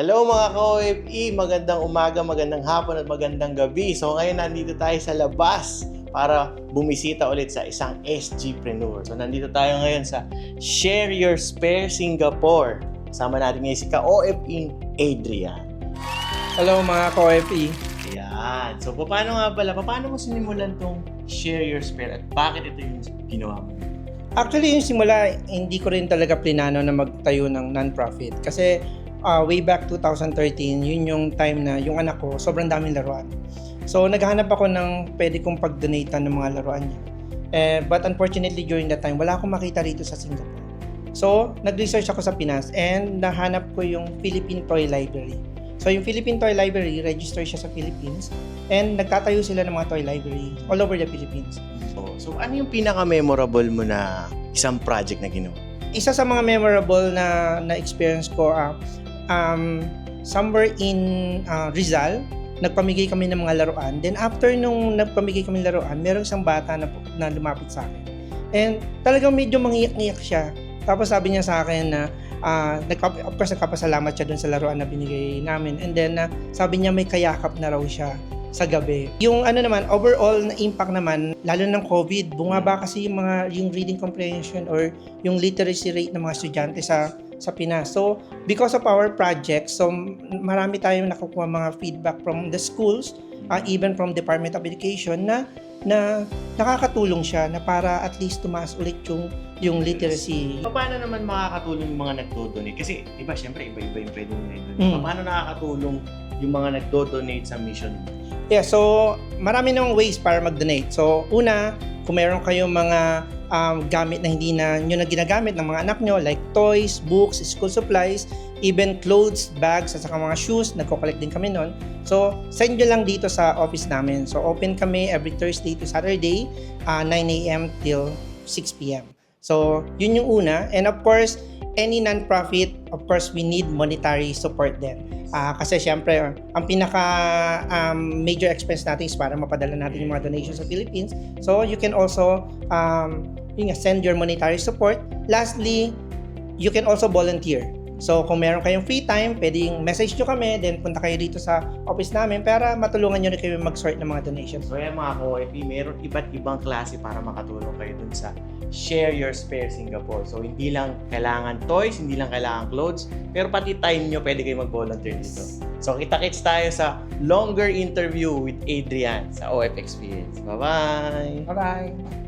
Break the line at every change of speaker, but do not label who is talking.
Hello mga ka-OFE! Magandang umaga, magandang hapon at magandang gabi. So ngayon nandito tayo sa labas para bumisita ulit sa isang SGpreneur. So nandito tayo ngayon sa Share Your Spare Singapore. Kasama natin ngayon si ka-OFE Adrian.
Hello mga ka-OFE.
Ayan. So paano nga pala, paano mo sinimulan tong Share Your Spare at bakit ito yung ginawa mo?
Actually, yung simula, hindi ko rin talaga plinano na magtayo ng non-profit. Kasi uh, way back 2013, yun yung time na yung anak ko, sobrang daming laruan. So, naghahanap ako ng pwede kong pag-donate ng mga laruan niya. Eh, but unfortunately, during that time, wala akong makita rito sa Singapore. So, nag-research ako sa Pinas and nahanap ko yung Philippine Toy Library. So, yung Philippine Toy Library, register siya sa Philippines and nagtatayo sila ng mga toy library all over the Philippines.
So, so ano yung pinaka-memorable mo na isang project na ginawa?
isa sa mga memorable na na experience ko ah, um somewhere in ah, Rizal nagpamigay kami ng mga laruan. Then after nung nagpamigay kami ng laruan meron isang bata na, na lumapit sa akin. And talagang medyo mangiyak-ngiyak siya. Tapos sabi niya sa akin na ah, nagpa, of course nagpapasalamat siya dun sa laruan na binigay namin. And then ah, sabi niya may kayakap na raw siya sa gabi. Yung ano naman, overall na impact naman, lalo ng COVID, bumaba kasi yung mga yung reading comprehension or yung literacy rate ng mga estudyante sa sa Pinas. So, because of our project, so marami tayong nakukuha mga feedback from the schools, uh, even from Department of Education na na nakakatulong siya na para at least tumaas ulit yung yung literacy.
Paano naman makakatulong yung mga nagdo-donate? Kasi, di ba, syempre, iba-iba yung pwede nila i-donate.
Mm.
Paano nakakatulong yung mga nagdo-donate sa mission?
Yeah, so marami namang ways para mag-donate. So una, kung meron kayong mga um, gamit na hindi na nyo na ginagamit ng mga anak nyo like toys, books, school supplies, even clothes, bags, at saka mga shoes, nagko-collect din kami nun. So, send nyo lang dito sa office namin. So, open kami every Thursday to Saturday, uh, 9 a.m. till 6 p.m. So, yun yung una. And of course, any non-profit, of course, we need monetary support din. Ah, kasi syempre, ang pinaka um, major expense natin is para mapadala natin yung mga donations sa Philippines. So, you can also um, yun nga, send your monetary support. Lastly, you can also volunteer. So, kung meron kayong free time, pwedeng message nyo kami, then punta kayo dito sa office namin para matulungan nyo rin kayo mag-sort ng mga donations.
So, yan mga ka-OFP, meron iba't ibang klase para makatulong kayo dun sa Share Your Spare Singapore. So, hindi lang kailangan toys, hindi lang kailangan clothes, pero pati time nyo, pwede kayo mag-volunteer dito. So, kita-kits tayo sa longer interview with Adrian sa OF Experience. Bye-bye!
Bye-bye!